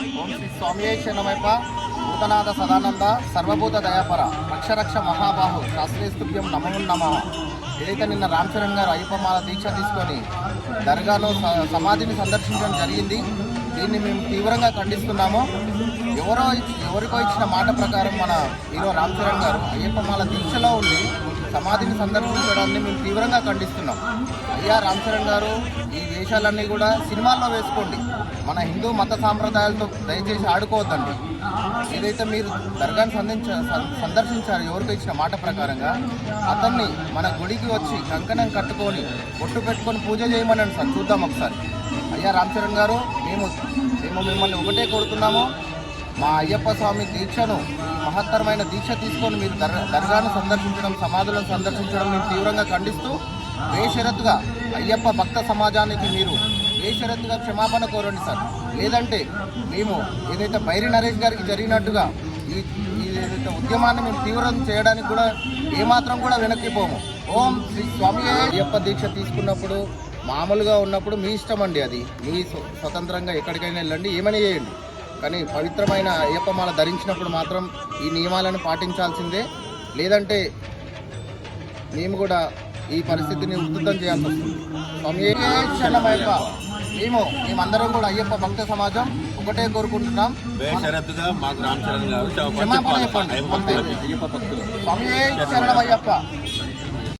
ఓం శ్రీ స్వామి శరణమయ్యప్ప. భూతనాథ సదానంద సర్వభూత దయాపర రక్షరక్ష మహాబాహు శాస్త్రీస్తుభ్యం నమో నమ. ఏదైతే నిన్న రామచరణ్ గారు అయ్యప్పమాల దీక్ష తీసుకొని దర్గాలో స- సమాధిని సందర్శించడం జరిగింది దీన్ని మేము తీవ్రంగా ఖండిస్తున్నాము. ఎవరో ఎవరికో ఇచ్చిన మాట ప్రకారం మన హీరో రామచరణ్ గారు అయ్యప్పమాల దీక్షలో ఉండి సమాధిని సందర్శించడాన్ని మేము తీవ్రంగా ఖండిస్తున్నాం. అయ్యా రామ్ చరణ్ గారు ఈ వేషాలన్నీ కూడా సినిమాల్లో వేసుకోండి. మన హిందూ మత సాంప్రదాయాలతో దయచేసి ఆడుకోవద్దండి. ఏదైతే మీరు దర్గాను సంధించ సందర్శించారు ఎవరికి ఇచ్చిన మాట ప్రకారంగా అతన్ని మన గుడికి వచ్చి కంకణం కట్టుకొని ఒట్టు పెట్టుకొని పూజ చేయమనండి సార్. చూద్దాం ఒకసారి. అయ్యా రామచరణ్ గారు మేము మేము మిమ్మల్ని ఒకటే కోరుతున్నాము. మా అయ్యప్ప స్వామి దీక్షను మహత్తరమైన దీక్ష తీసుకొని మీరు దర్ దర్గాను సందర్శించడం సమాధులను సందర్శించడం మేము తీవ్రంగా ఖండిస్తూ బేషరతుగా అయ్యప్ప భక్త సమాజానికి మీరు బేషరతుగా క్షమాపణ కోరండి సార్. లేదంటే మేము ఏదైతే బైరి నరేష్ గారికి జరిగినట్టుగా ఈ ఏదైతే ఉద్యమాన్ని మేము తీవ్రం చేయడానికి కూడా ఏమాత్రం కూడా వెనక్కిపోము ఓం శ్రీ స్వామి అయ్యప్ప దీక్ష తీసుకున్నప్పుడు మామూలుగా ఉన్నప్పుడు మీ ఇష్టం అండి అది. మీ స్వ- స్వతంత్రంగా ఎక్కడికైనా వెళ్ళండి ఏమైనా చేయండి. కానీ పవిత్రమైన అయ్యప్పమాల ధరించినప్పుడు మాత్రం ఈ నియమాలను పాటించాల్సిందే. లేదంటే మేము కూడా ఈ పరిస్థితిని ఉద్ధృతం చేయాల్సి వస్తుంది. స్వామి శరణమయ్యప్ప. మేము మేమందరం కూడా అయ్యప్ప భక్త సమాజం ఒకటే కోరుకుంటున్నాం. బేషరతుగా మాకు రామ్ చరణ్ గారు క్షమాపణ చెప్పండి. అయ్యప్ప స్వామి శరణమయ్యప్ప.